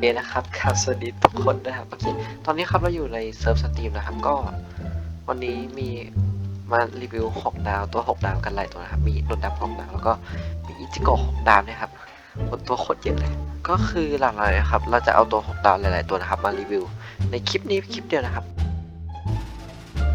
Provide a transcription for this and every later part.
เคนะครับครับสวัสดีทุกคนนะครับโอเคตอนนี้ครับเราอยู่ในเซิร์ฟสตรีมนะครับก็วันนี้มีมารีวิว 6 ดาวตัว 6 ดาวกันหลายตัวนะครับ มีนนดับ6ดาวแล้วก็มีอิจิโกะ6ดาวนะครับบนตัวโคตรเยอะเลย ก็คือหลักๆนะครับ เราจะเอาตัว 6 ดาวหลาย ๆ ตัวนะครับ มารีวิว ในคลิปนี้คลิปเดียวนะครับ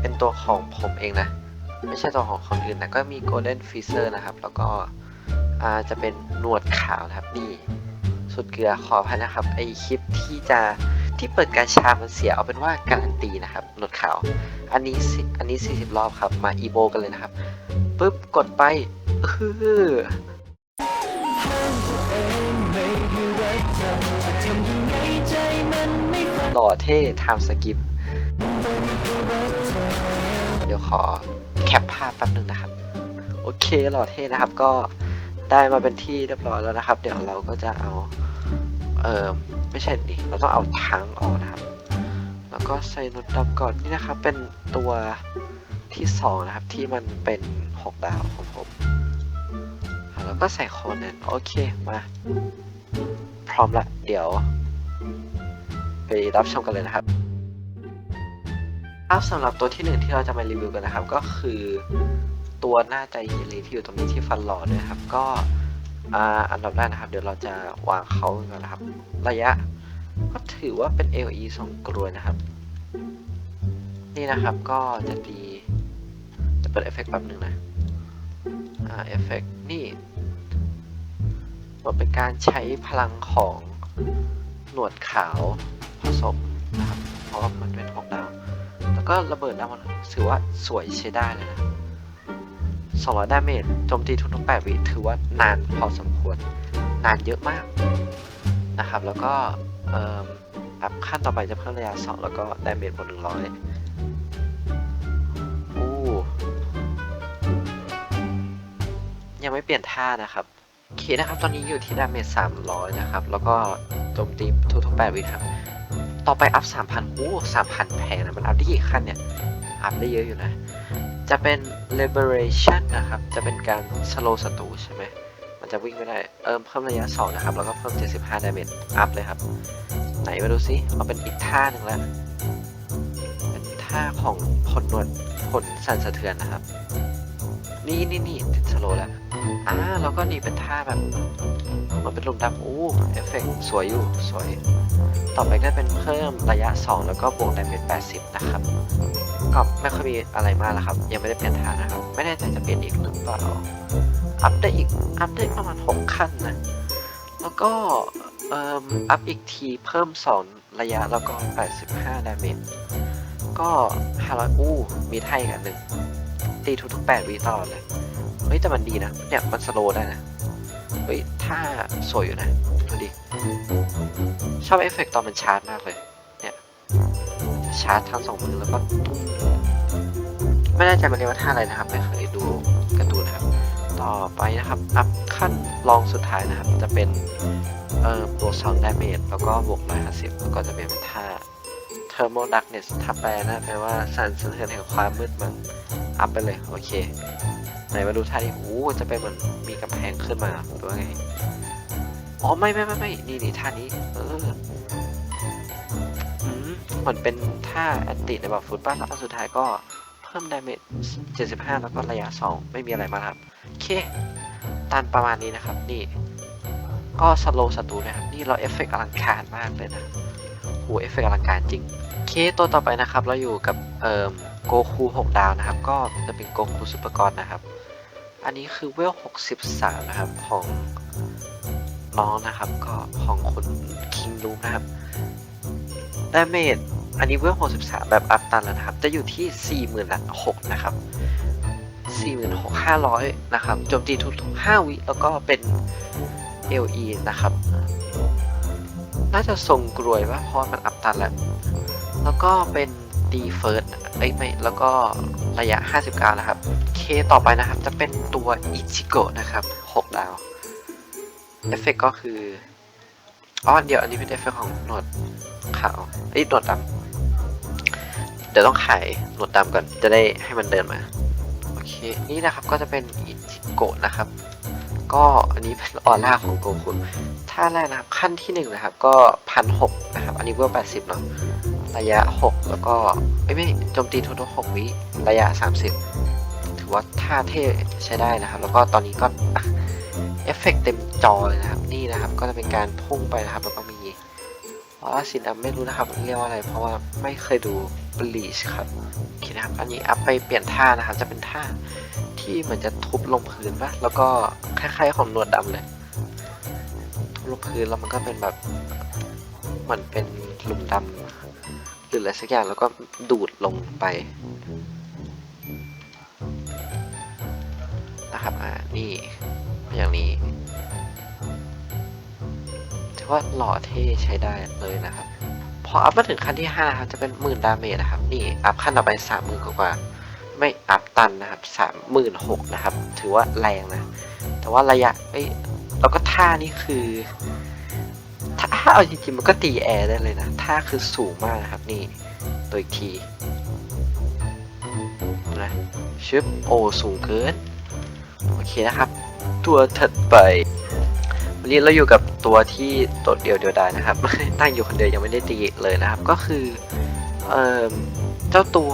เป็นตัวของผมเองนะ ไม่ใช่ตัวของคนอื่นนะก็มี Golden Freezer นะครับ แล้วก็จะเป็นหนวดขาวนะครับนี่ สุดเกลือขออภัยนะครับไอคลิปที่จะที่เปิดการชามันเสียเอาเป็นว่าการันตีนะครับหนวดขาว อันนี้อันนี้ 40 รอบครับมาอีโบกันเลยนะครับปุ๊บกดไปเออหล่อเท่ไทม์สกิป เดี๋ยวขอแคปภาพแป๊บนึงนะครับ โอเคหล่อเท่นะครับก็ ได้มาเป็นที่เรียบร้อยแล้วนะครับ เดี๋ยวเราก็จะเอาเออไม่ใช่ดิเราต้องเอาทั้งออกนะครับ แล้วก็ใส่นุดดำก่อนนี่นะครับ เป็นตัวที่สองนะครับที่มันเป็นหกดาวของผมแล้วก็ใส่โคนนั้นโอเคมา พร้อมละเดี๋ยว ไปรับชมกันเลยนะครับครับสำหรับตัวที่หนึ่งที่เราจะมารีวิวกันนะครับ ก็คือ ตัวหน้าใจเยลีที่อยู่ตรงนี้ที่ฟันหล่อด้วยครับ ก็อันดับแรกนะครับ เดี๋ยวเราจะวางเขาก่อนนะครับ ระยะ ก็ถือว่าเป็น LE สองกลวยนะครับ นี่นะครับก็จะดีจะเปิดเอฟเฟกต์แป๊บหนึ่งนะเอฟเฟกต์นี่มันเป็นการใช้พลังของหนวดขาวผสมนะครับ เพราะว่ามันเป็นหกดาว แล้วก็ระเบิดได้มันถือว่าสวยใช้ได้เลยนะ 200ดาเมจโจมตีทุกๆ8วิถือว่านานพอสมควร นานเยอะมากนะครับ แล้วก็อัพขั้นต่อไปจะเพิ่มระยะ2แล้วก็ดาเมจบน100อู้ยังไม่เปลี่ยนท่านะครับโอเคนะครับตอนนี้อยู่ที่ดาเมจ300 นะครับ แล้วก็โจมตีทุกๆ8วิครับ ต่อไปอัพ3,000โอ้3,000แพงนะมันอัพได้กี่ขั้นเนี่ยอัพได้เยอะอยู่นะ จะเป็น liberation นะครับ จะเป็นการ slow ศัตรูใช่ไหม มันจะวิ่งไม่ได้ เอิ่มเพิ่มระยะ 2 นะครับ แล้วก็เพิ่ม 75 damage อัพเลยครับ ไหนมาดูซิเอาเป็นอีกท่าหนึ่งแล้ว เป็นท่าของคนนวดคนสั่นสะเทือนนะครับ นี่นี่นี่ติดสโลแล้ว อ่า แล้วก็นี่เป็นท่าแบบ มันเป็นลมดำอู้เอฟเฟกสวยอยู่ สวย ต่อไปก็เป็นเพิ่มระยะ 2 แล้วก็บวกดาเมจ80 นะครับ ไม่ค่อยมีอะไรมากแล้วครับ ยังไม่ได้เปลี่ยนฐานนะครับ ไม่แน่ใจจะเปลี่ยนอีกหรือเปล่าอัพได้อีกอัพได้ประมาณ 6 ขั้นนะ แล้วก็เอ่มอัพอีกทีเพิ่ม 2 ระยะแล้วก็ 85ดาเมจก็500อู้มีไทยกันหนึ่งตีทุกๆ8วิตลอดเลย เฮ้ยแต่มันดีนะ เนี่ยมันสโลได้นะ เฮ้ยถ้าสวยอยู่นะ ดูดิ ชอบเอฟเฟกต์ตอนมันชาร์จมากเลย เนี่ยชาร์จทั้งสองมือแล้วก็ ไม่แน่ใจมันเรียกว่าท่าอะไรนะครับ ไม่เคยดูการ์ตูนนะครับ ต่อไปนะครับ อัพขั้นรองสุดท้ายนะครับ จะเป็นเอ่อบวกสองดาเมจแล้วก็บวกร้อยห้าสิบแล้วก็จะเป็นท่า Thermal Darkness ถ้าแปลนะแปลว่าสั่นสะเทือนแห่งความมืดมันอัพไปเลยโอเคไหนมาดูท่าที่โอ้จะเป็นเหมือนมีกำแพงขึ้นมาหรือว่าไงอ๋อไม่ไม่ไม่ไม่นี่นี่ท่านี้เออเหมือนเป็นท่าแอนติในแบบฟุตบ้านแล้วสุดท้ายก็ พิ่มดาเมจ75 แล้วก็ระยะ 2 ไม่มีอะไรมาครับโอเคตันประมาณนี้นะครับนี่ ก็สโลศัตรูนะครับ นี่เราเอฟเฟกต์อลังการมากเลยนะโหเอฟเฟกต์อลังการจริงโอเคตัวต่อไปนะครับ เราอยู่กับเอ่อโกคู6ดาวนะครับ ก็จะเป็นโกคูซุปเปอร์กอนนะครับ อันนี้คือเวล 63 นะครับของน้องนะครับก็ของคุณคิงลูนะครับดาเมจ อันนี้เวล63แบบอัพตันแล้วนะครับ จะอยู่ที่40,000ละ6นะครับ46,500นะครับโจมตีทุกๆ5วิแล้วก็เป็น LE นะครับ น่าจะทรงกรวยว่าพราะมันอัพตันแล้ว แล้วก็เป็นดีเฟิร์สเอ้ไม่แล้วก็ระยะ 59 นะครับ เคต่อไปนะครับ จะเป็นตัวอิจิโกะนะครับ 6 ดาว เอฟเฟกก็คืออ๋อเดี๋ยวอันนี้เป็นเอฟเฟกของหนวดขาวไอ้หนวดดำ ดี๋ยวต้องขายหนวดดำก่อนจะได้ให้มันเดินมาโอเคนี่นะครับก็จะเป็นอิจิโกะนะครับ ก็อันนี้เป็นออร่าของโกคุณท่าแรกนะครับขั้นที่หนึ่งนะครับก็พันหกนะครับ อันนี้เวลแปดสิบเนาะระยะหกแล้วก็เอ้ยไม่โจมตีทุกๆหกวิระยะสามสิบถือว่าท่าเท่ใช้ได้นะครับ แล้วก็ตอนนี้ก็เอฟเฟกต์เต็มจอเลยนะครับ นี่นะครับก็จะเป็นการพุ่งไปนะครับแล้วก็มี ออร่าสีดำไม่รู้นะครับเรียกว่าอะไร เพราะว่าไม่เคยดูบลีชครับโอเคนะครับ อันนี้อัพไปเปลี่ยนท่านะครับ จะเป็นท่าที่เหมือนจะทุบลงพื้นปะแล้วก็คล้ายๆของหนวดดำเลย ทุบลงพื้นแล้วมันก็เป็นแบบเหมือนเป็นหลุมดำหรืออะไรสักอย่างแล้วก็ดูดลงไปนะครับ อ่า นี่ อย่างนี้ อว่าหล่อเท่ใช้ได้เลยนะครับพออัพมาถึงขั้นที่5ครับจะเป็นหมื่นดาเมจนะครับนี่อัพขั้นต่อไปสามหมื่นกว่าไม่อัพตันนะครับสามหมื่นหกนะครับ ถือว่าแรงนะ แต่ว่าระยะเอ้ยแล้วก็ท่านี่คือถ้าถ้าเอาจริงๆมันก็ตีแอร์ได้เลยนะท่าคือสูงมากนะครับนี่ตัวอีกทีนะชึบโอสูงเกิน โอเคนะครับ ตัวถัดไป วันนี้เราอยู่กับตัวที่โดดเดียวเดียวดายนะครับ ตั้งอยู่คนเดียวยังไม่ได้ตีเลยนะครับ ก็คือเอ่อเจ้าตัว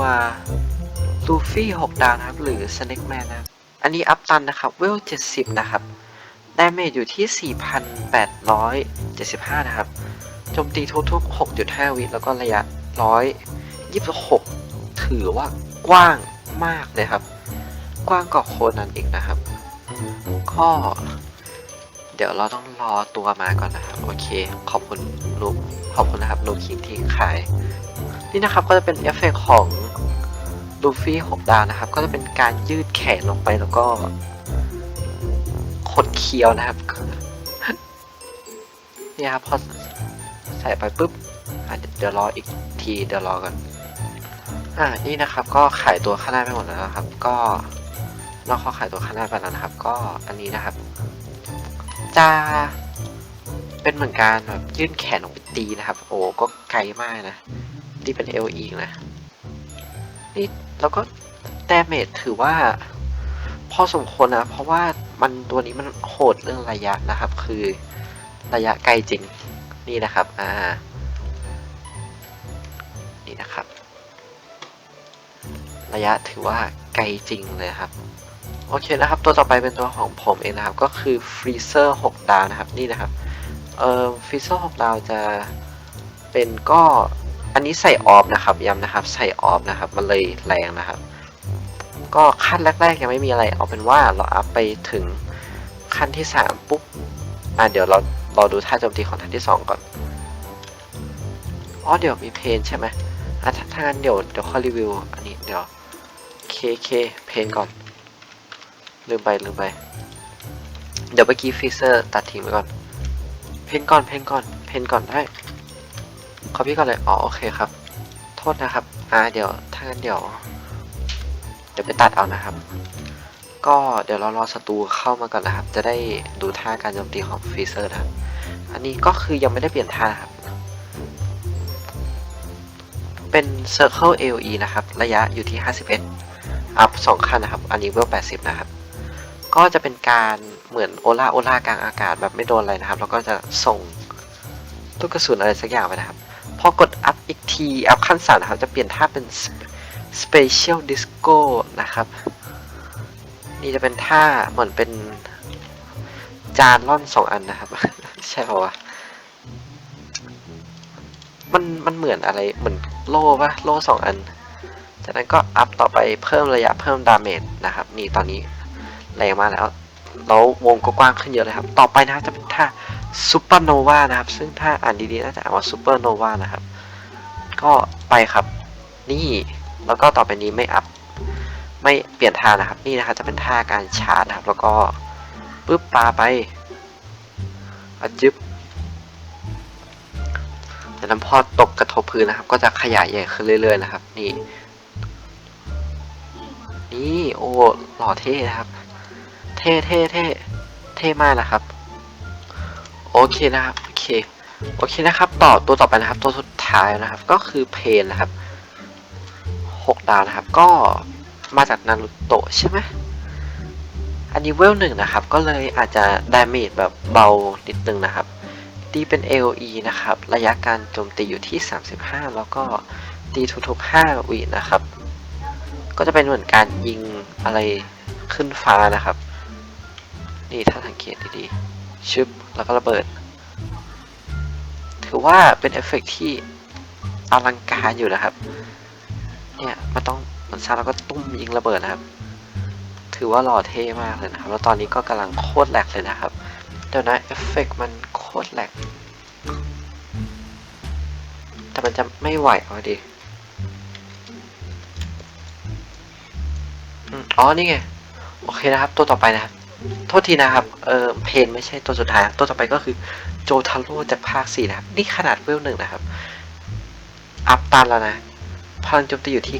ลูฟี่6ดาวนะครับ หรือสเน็กแมนนะอันนี้อัพตันนะครับเวล70นะครับดาเมจอยู่ที่ 4,875 นะครับ โจมตีทุกๆ6.5 วิแล้วก็ระยะ 126 ถือว่ากว้างมากเลยครับ กว้างกว่าโคนันอีกนะครับก็เดี๋ยวเราต้องรอตัวมาก่อนนะครับ โอเค ขอบคุณนุกขอบคุณนะครับนุกคิงที่ขาย นี่นะครับก็จะเป็นเอฟเฟกต์ของลูฟี่6ดาวนะครับ ก็จะเป็นการยืดแขนลงไปแล้วก็ขดเคี้ยวนะครับนี่ครับพอใส่ไปปุ๊บอะเดี๋ยวรออีกทีเดี๋ยวรอก่อนอ่านี่นะครับ ก็ขายตัวข้างหน้าไปหมดแล้วนะครับ ก็นอกขอขายตัวข้างหน้าไปแล้วนะครับ ก็อันนี้นะครับ จะเป็นเหมือนการแบบยื่นแขนลงไปตีนะครับ โอ้ก็ไกลมากนะนี่เป็น LE นะ นี่แล้วก็แดเมจถือว่า พอสมควรนะ เพราะว่ามันตัวนี้มันโหดเรื่องระยะนะครับ คือระยะไกลจริง นี่นะครับ อ่า นี่นะครับ ระยะถือว่าไกลจริงเลยครับ โอเคนะครับ ตัวต่อไปเป็นตัวของผมเองนะครับ ก็คือฟรีเซอร์6ดาวนะครับ นี่นะครับ เอ่อฟรีเซอร์6ดาวจะเป็นก็อันนี้ใส่ออฟนะครับย้ำนะครับ ใส่ออฟนะครับ มันเลยแรงนะครับ ก็ขั้นแรกๆยังไม่มีอะไร เอาเป็นว่าเราอัพไปถึงขั้นที่สามปุ๊บ อะเดี๋ยวเราเราดูท่าโจมตีของท่านที่สองก่อน อ๋อเดี๋ยวมีเพนใช่ไหมอะถ้าถ้างั้นเดี๋ยวเดี๋ยวค่อยรีวิว อันนี้เดี๋ยวเคเคเพนก่อน ลืมไปลืมไป เดี๋ยวเมื่อกี้ฟีเซอร์ตัดทิ้งไปก่อน เพนก่อนเพนก่อนเพนก่อนได้ขอพี่ก่อนเลยอ๋อโอเคครับ โทษนะครับ อ่าเดี๋ยวถ้างั้นเดี๋ยว เดี๋ยวไปตัดเอานะครับ ก็เดี๋ยวเรารอศัตรูเข้ามาก่อนนะครับ จะได้ดูท่าการโจมตีของฟีเซอร์นะครับ อันนี้ก็คือยังไม่ได้เปลี่ยนท่านะครับ เป็น Circle AOE นะครับ ระยะอยู่ที่ 51 อัพ 2 ขั้นนะครับ อันนี้เวล80 นะครับ ก็จะเป็นการเหมือนโอล่าโอล่ากลางอากาศแบบไม่โดนอะไรนะครับ แล้วก็จะส่งลูกกระสุนอะไรสักอย่างไปนะครับ พอกดอัพอีกทีอัพขั้นสามนะครับ จะเปลี่ยนท่าเป็น Special Disco นะครับ นี่จะเป็นท่าเหมือนเป็นจานล่อนสองอันนะครับ ใช่ป่าวะมันมันเหมือนอะไรเหมือนโล่ปะโล่สองอัน จากนั้นก็อัพต่อไปเพิ่มระยะเพิ่มดาเมจนะครับ นี่ตอนนี้ แรงมากแล้วแล้ววงก็กว้างขึ้นเยอะเลยครับ ต่อไปนะครับจะเป็นท่าซูเปอร์โนวานะครับ ซึ่งถ้าอ่านดีๆน่าจะอ่านว่าซูเปอร์โนวานะครับ ก็ไปครับ นี่แล้วก็ต่อไปนี้ไม่อัพไม่เปลี่ยนท่านะครับ นี่นะครับจะเป็นท่าการชาร์จนะครับ แล้วก็ปึ๊บปาไปอะจึ๊บจากนั้นพอตกกระทบพื้นนะครับ ก็จะขยายใหญ่ขึ้นเรื่อย ๆ นะครับ นี่ นี่โอ้หล่อเท่นะครับ เท่เท่เท่เท่มากนะครับ โอเคนะครับ โอเค โอเคนะครับ ต่อตัวต่อไปนะครับ ตัวสุดท้ายนะครับ ก็คือเพนนะครับหกดาวนะครับ ก็มาจากนารูโตะใช่ไหมอันนี้เวลหนึ่งนะครับ ก็เลยอาจจะดาเมจแบบเบานิดนึงนะครับตีเป็น AOE นะครับ ระยะการโจมตีอยู่ที่ 35 แล้วก็ตีทุกๆ5วินะครับ ก็จะเป็นเหมือนการยิงอะไรขึ้นฟ้านะครับ นี่ถ้าสังเกตดีๆชึบแล้วก็ระเบิด ถือว่าเป็นเอฟเฟกต์ที่อลังการอยู่นะครับ เนี่ยมันต้องมันซาแล้วก็ตุ้มยิงระเบิดนะครับ ถือว่าหล่อเท่มากเลยนะครับ แล้วตอนนี้ก็กำลังโคตรแหลกเลยนะครับ เดี๋ยวนะเอฟเฟกต์มันโคตรแหลก แต่มันจะไม่ไหวเอาดิอ๋อ นี่ไง โอเคนะครับ ตัวต่อไปนะครับ โทษทีนะครับ เออเพนไม่ใช่ตัวสุดท้าย ตัวต่อไปก็คือโจทาโร่จากภาคสี่นะครับ นี่ขนาดเวลหนึ่งนะครับ อัพตันแล้วนะ พลังโจมตีอยู่ที่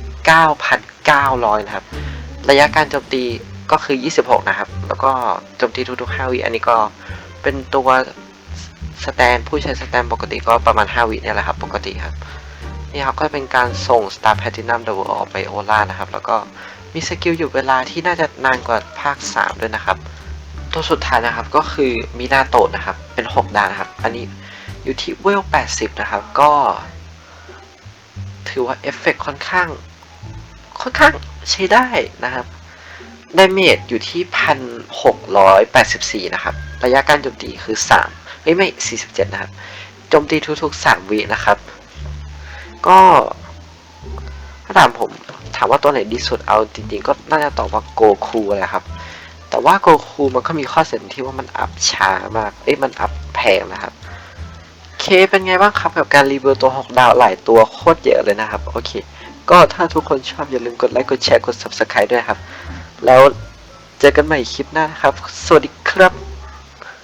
9,900 นะครับ ระยะการโจมตีก็คือ 26 นะครับ แล้วก็โจมตีทุกๆ 5 วิ อันนี้ก็เป็นตัวสแตนผู้ใช้สแตนปกติก็ประมาณ 5 วิเนี่ยแหละครับ ปกติครับ นี่ครับก็เป็นการส่ง Star Platinum Double ออกไปโอล่านะครับ แล้วก็ มีสกิลอยู่เวลาที่น่าจะนานกว่าภาค 3 ด้วยนะครับ ตัวสุดท้ายนะครับก็คือมินาโตะนะครับ เป็น 6 ดาวนะครับ อันนี้อยู่ที่เวล 80 นะครับ ก็ ถือว่าเอฟเฟกต์ค่อนข้าง ค่อนข้างใช้ได้นะครับดาเมจอยู่ที่ 1,684 นะครับ ระยะการโจมตีคือ 3 ไม่ไม่ 47 นะครับ โจมตีทุกๆ 3 วินะครับ ก็ถ้าถามผม ถามว่าตัวไหนดีสุดเอาจริงๆ ก็น่าจะตอบว่าโกคูแหละครับ แต่ว่าโกคูมันก็มีข้อเสียที่ว่ามันอัพช้ามาก เอ้ยมันอัพแพงนะครับเคเป็นไงบ้างครับกับการรีวิวตัว 6 ดาวหลายตัวโคตรเยอะเลยนะครับ โอเค ก็ถ้าทุกคนชอบอย่าลืมกดไลค์กดแชร์กด subscribe ด้วยครับ แล้วเจอกันใหม่คลิปหน้านะครับ สวัสดีครับ